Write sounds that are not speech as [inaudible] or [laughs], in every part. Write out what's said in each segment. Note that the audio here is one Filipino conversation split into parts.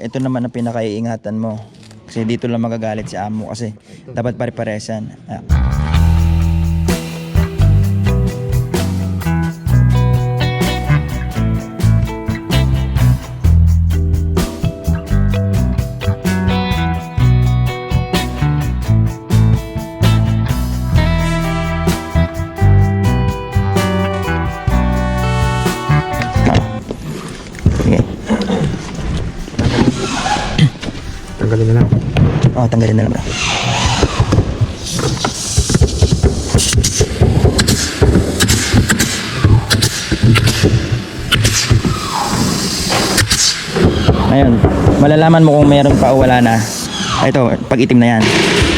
ito naman ang pinakaiingatan mo. Kasi dito lang magagalit si amo kasi dapat pare-paresan. Ah. Tanggalin na bro. Ngayon, malalaman mo kung meron pa o wala na. Ito, pag itim na yan.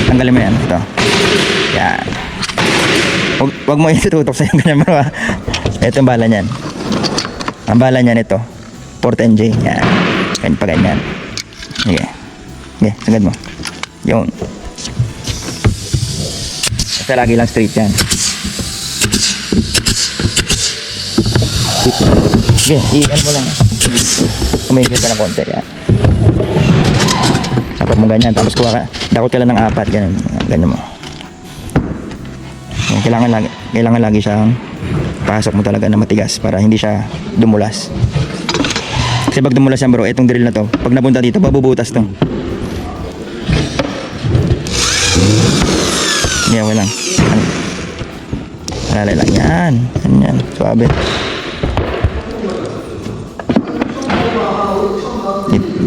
Tanggalin mo yan. Ito. Yan. Huwag, huwag mo [laughs] itututok sa yung ganyan ha. Ito ang bala niyan. Ang bala niyan ito. Port NJ. Yan. Ganyan pa ganyan. Sige. Sige, sagad mo. Yun. Basta lagi lang straight yan. Sige, i-ano mo lang. Kumigil ka ng konti. Yan. Dapat mo ganyan. Tapos kuha ka. Dakot ka lang ng apat. Ganyan. Ganyan mo. Yan, kailangan lagi, kailangan lagi siyang pasok mo talaga na matigas para hindi siya dumulas. Kasi pag dumulas yan bro, itong drill na to, pag napunta dito, babubutas to. Yeah, wala lang. Ano? Alala lang yan. Yan yan. Suabe.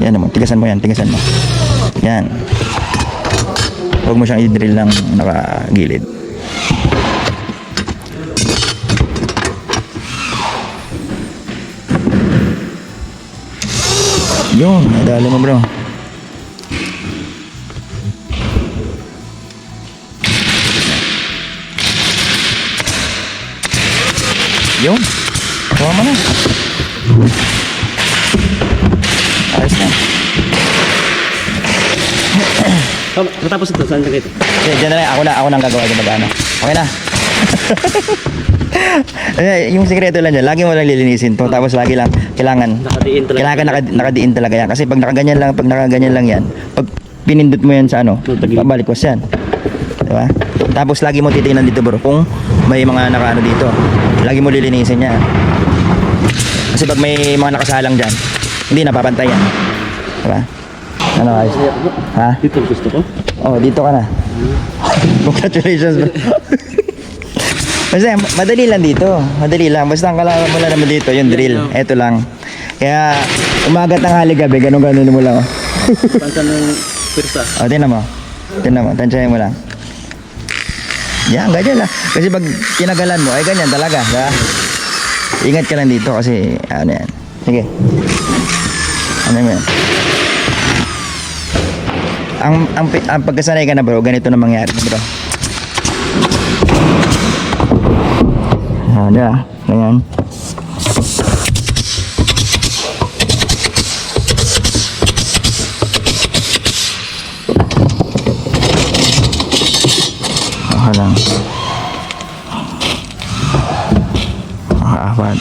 Yan naman. Tigasan mo yan. Tigasan mo. Yan. Huwag mo siyang i-drill lang nakagilid. Yun. Nadali mo bro. Yun. Kuha mo na. Ayos na. Oh, matapos ito, saan ka dito? Okay, dyan na lang. Ako na, ako na ang gagawa dyan mag-ano. Okay na. [laughs] Eh, yung sikreto lang dyan, lagi mo lang lilinisin to. Tapos lagi lang, kailangan, Nakadiin talaga. kailangan naka, nakadiin talaga yan. Kasi pag nakaganyan lang, pag nakaganyan lang yan, pag pinindot mo yan sa ano, babalik ko yan. Diba? Tapos lagi mo titingnan dito bro, kung may mga nakaano dito. Lagi mo lilinisin yan. Kasi pag may mga nakasalang dyan, hindi napapantay yan. Diba? Ano guys? Ha? Dito gusto ko. Oh, dito ka na. [laughs] Congratulations, bro. Basta, madali lang dito. Madali lang. Basta ang kailangan mo lang naman dito, yung drill. Ito lang. Kaya, umaga tanghali gabi, ganun-ganun mo lang. oh. Pansan ng pirsa. O, tinan mo. Tinan mo, tansyahin mo lang. Yan, ganyan lang. Kasi pag kinagalan mo, ay ganyan talaga. Ha? Ingat ka lang dito kasi, ano yan. Sige. Ano yan? Ang, ang, ang pagkasanay ka na bro, ganito na mangyari bro. Ada, ganyan. Okay lang. Makaapat.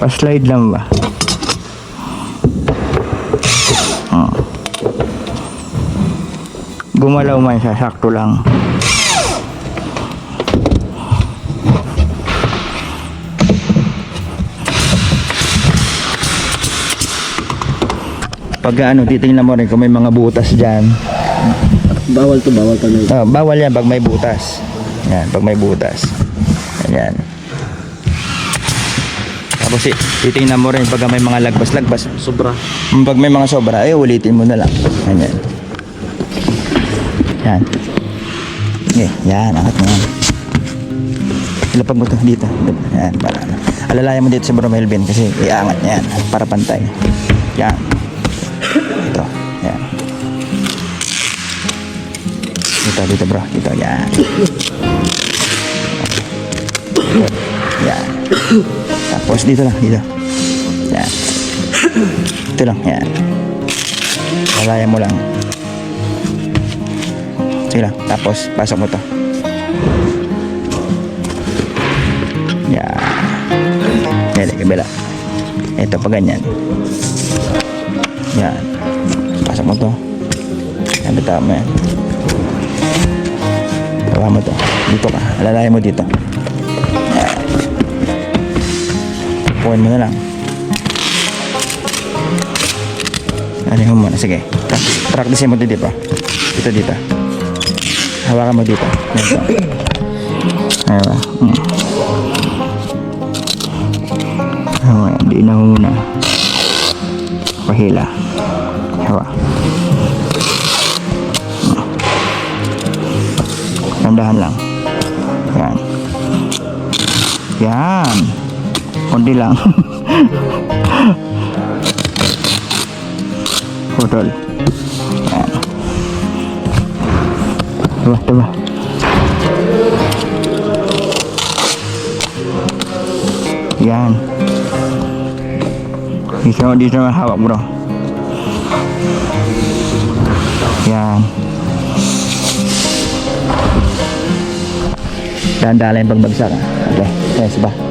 Pa-slide lang ba? Oh. Gumalaw man siya, sakto lang. Pag ano, titingnan mo rin kung may mga butas dyan. Bawal to, bawal to. Ah, bawal yan pag may butas. Yan, pag may butas. Yan. Tapos titingnan mo rin pag may mga lagpas-lagpas. Sobra. Pag may mga sobra, ay ulitin mo na lang. Ganyan. Yan. Okay, yan, angat mo yan. Ilapag mo to dito. Yan, para. Alalayan mo dito sa Bro Melvin kasi iangat niya yan para pantay. Yan. Dito, dito bro. Dito, yan. Yan. Tapos dito lang, dito. Yan. Ito lang, yan. Lalayan mo lang. Sige lang. Tapos, pasok mo to. Yan. Dali, kabila. Ito pa ganyan. Yan. Pasok mo to. Yan, bitaw mo yan. Tawa mo to. Dito ka. Alalayan mo dito. Pukuin mo na lang. Alin mo muna. Sige. Pra- Practice mo dito. Dito, dito. Hawakan mo dito. Dito. Ayun. Hmm. Hawa. Di na muna. Pahila. Hawa. Kunti lang. Putol. Yan. Diba, diba. Yan. Dito, dito na hawak bro. Yan. Dahan-dahan lang yung pagbagsak. Okay. Yes ba?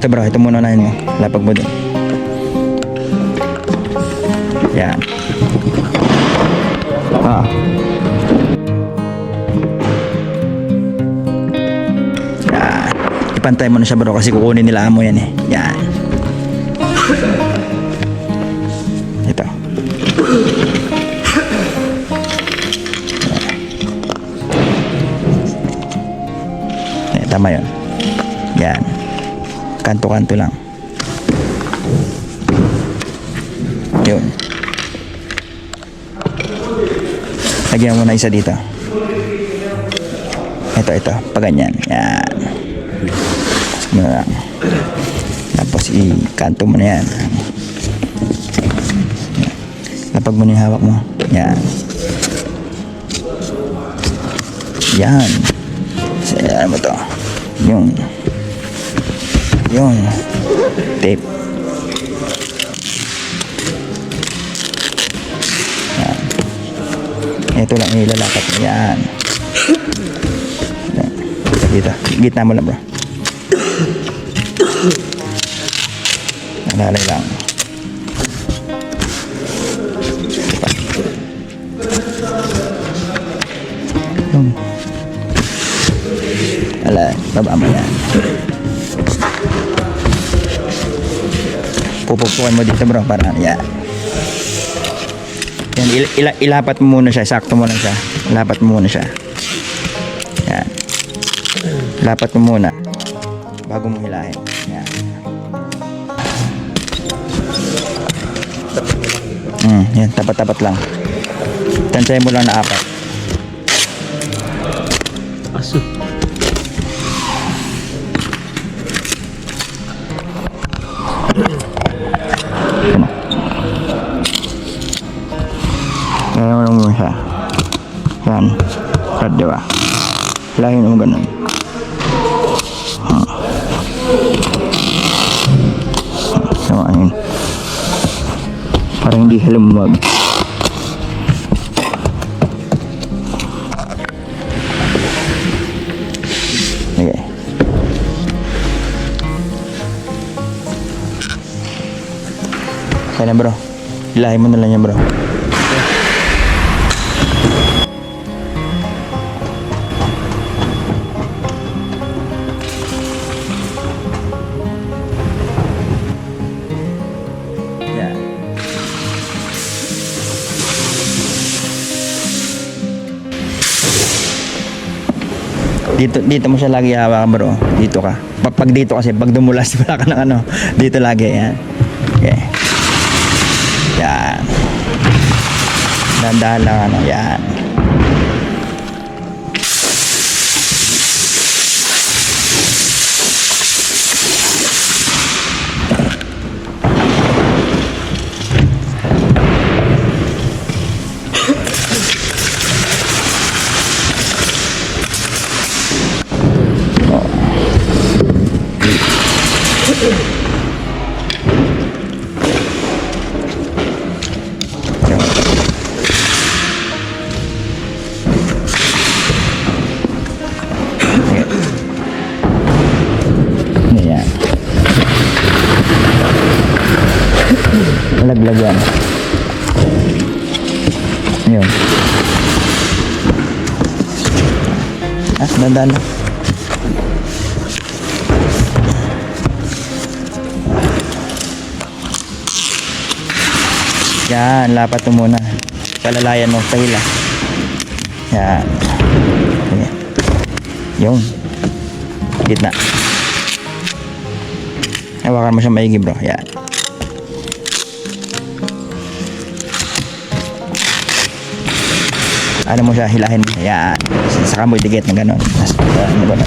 Ito bro, ito muna na yun mo. Lapag mo dun. Yan. Ah. Yan. Ipantay mo na siya bro kasi kukunin nila amo yan eh. Yan. Ito. Eh, tama yun. Yan. Kanto-kanto lang. Yun. Lagyan mo na isa dito. Ito, ito. Pag ganyan. Yan. Lang. Tapos i-kanto mo na yan. Lapag mo hawak mo. Yan. Yan. Sa ano mo to? Yung. Yung. Tape. Yan. Ito lang ilalapat mo. Yan. Dito. Gitna mo lang bro. Nalalay lang. Ala, baba mo yan. Pupupukan mo dito bro para yan. Yan, il- ila- ilapat mo muna siya, sakto mo lang siya. Ilapat mo muna siya. Yan. Lapat mo muna bago mo hilahin. Yan. Mm, yan, tapat-tapat lang. Tansay mo lang na apat. Aso. Hilahin mo ganun. Hmm. Sama yun. Para hindi halumwag. Okay. Kaya na bro. Hilahin mo na lang yan bro. Dito dito mo siya lagi hawakan bro. Dito ka. Pag, pag dito kasi pag dumulas [laughs] wala ka ng ano. Dito lagi yan. Okay. Yan. Dandahan lang ano. Yan. Nalaglag yan. Yun. Ah, dandan lang. Yan, lapat mo muna. Palalayan mo sa hila. Yan. Sige. Yung. Gitna. Hawakan mo siya maigi bro. Yan. Ano mo siya, hilahin mo. Yan. Saka mo itigit ng gano'n. Uh, ano ba na?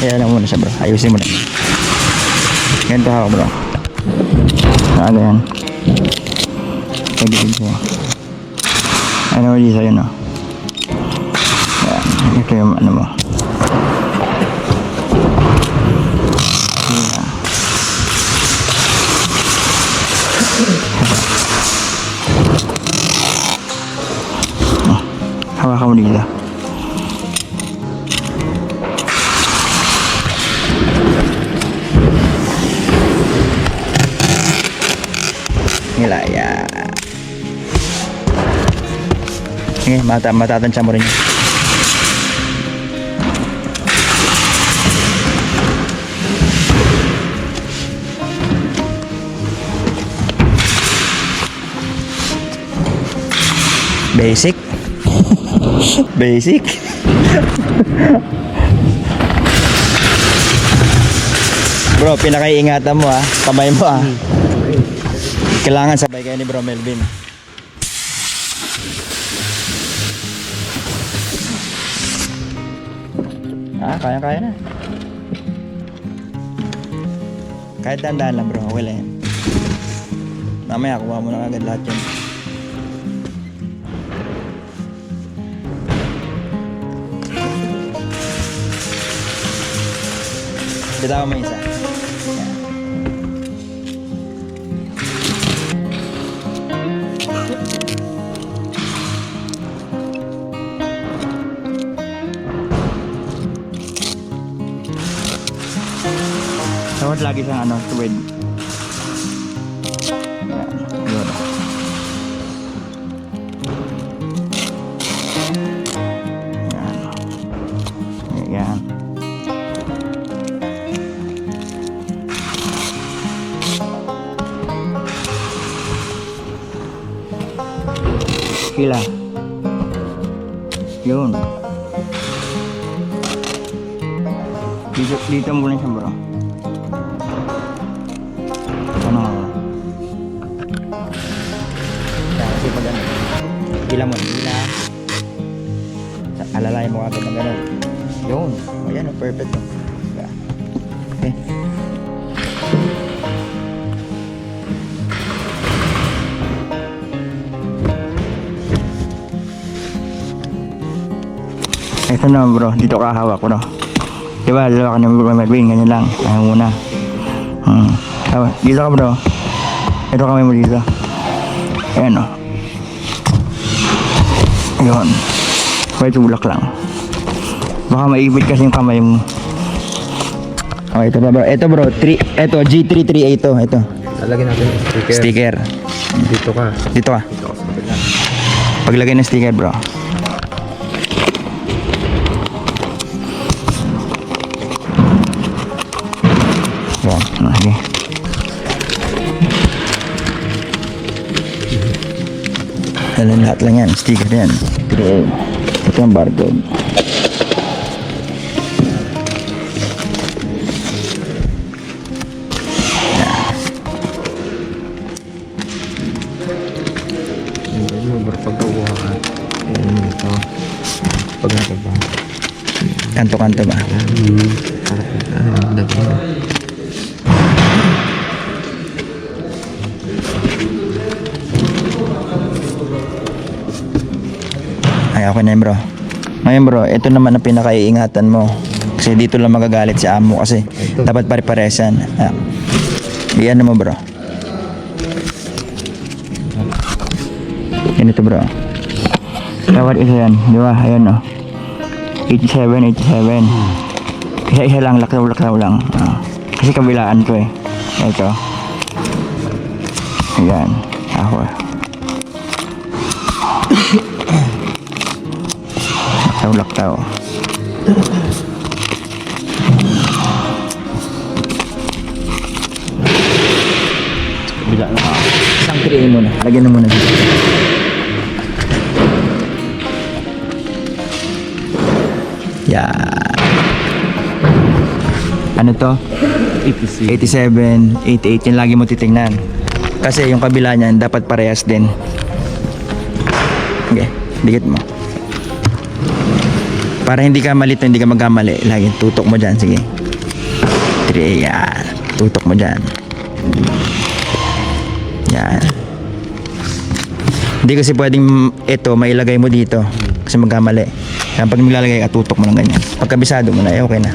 Kaya lang muna siya bro. Ayusin mo na. Ganito ako bro. Ano yan? Pagiging siya. Ano ulit sa'yo no? Yan. Ito yung ano mo. Oh, Hawakan mo dito. Nilaya. Sige, mata matatansya mo rin yun. Basic. [laughs] Basic. [laughs] Bro, pinakaiingatan mo ah. Kamay mo ah. Kailangan sabay kayo ni Bro Melvin. Ah, kaya-kaya na. Kahit dandaan lang bro, lang yan. Mamaya, kuha mo na agad lahat yun. Bitawan mo isa. Dapat lagi siyang ano, tuwid. Yan. Yun. Yan. Yan. Hila. Yun. Dito, dito muna siya bro. Hila mo, hila. Sa- Alalayan mo agad ng gano'n. Yun. O yan, oh, perfect. Oh. Okay. Ito na bro, dito ka hawak bro. Diba, dalawa ka ng bro Melvin, ganyan lang. Ayaw muna. Hmm. Dito ka bro. Ito kami mo dito. Ayan o. Ayun. Pwede tulak lang. Baka maibig kasi yung kamay mo. Okay, ito pa bro. Ito bro, 3, ito, G338 to. Ito, Lalagyan natin yung sticker. sticker. Dito ka. Dito ka. Dito ka sa kabila. Paglagay ng sticker bro. Yan, okay. Dalan lahat lang yan, sticker yan. Okay. Ito yung barcode. Hindi mo bro pagkakuha ka. Ayan ito. Pag nakaba. Kanto-kanto ba? Hmm. Okay na yun bro. Ngayon bro, ito naman ang pinakaiingatan mo. Kasi dito lang magagalit si amo kasi dapat pare-paresan. Ah. Iyan mo bro. Ganito bro. Dapat isa yan. Di ba? Ayan o. 87, 87. Isa-isa lang, lakaw-lakaw lang. Ah. Kasi kabilaan ko eh. Ito. Ayan. Ako. Laktaw-laktaw. Bila na. Isang tray mo na. Lagyan mo muna dito. Yan. Ano to? APC. 87, 88. Yan lagi mo titingnan. Kasi yung kabila niyan, dapat parehas din. Okay, dikit mo. Para hindi ka malito, hindi ka magkamali. Lagi tutok mo dyan. Sige. 3, yan. Tutok mo dyan. Yan. Hindi kasi pwedeng ito, mailagay mo dito. Kasi magkamali. Kaya pag nilalagay ka, tutok mo lang ganyan. Pagkabisado mo na, eh, okay na.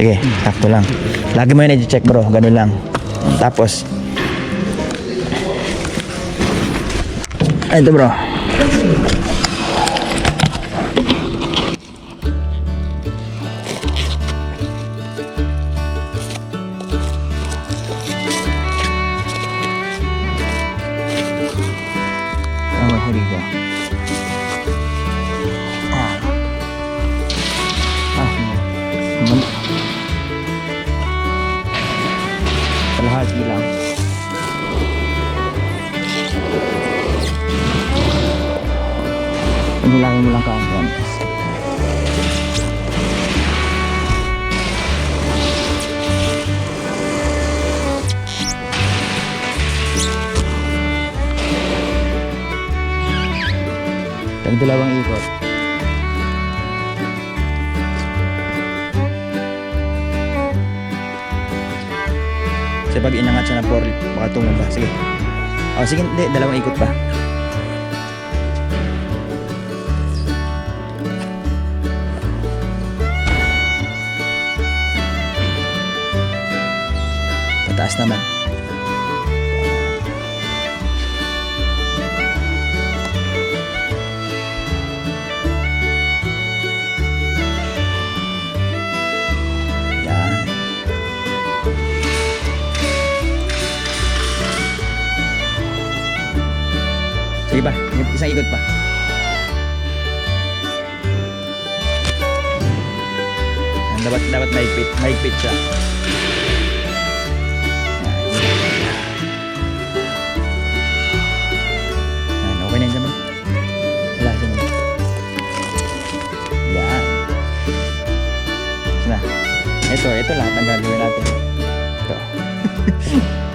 Sige, sakto lang. Lagi mo yun i-check bro, ganun lang. Tapos, Ay, ito bro. Sa dito. Ah. Tag dalawang ikot. Kasi pag inangat siya ng 4, baka tumumba. Sige. O, sige, hindi. Dalawang ikot pa. Pataas naman. Isang ikot pa. Dapat dapat mahigpit, mahigpit siya. Ito, ito lahat ang gagawin natin. Ito. [laughs]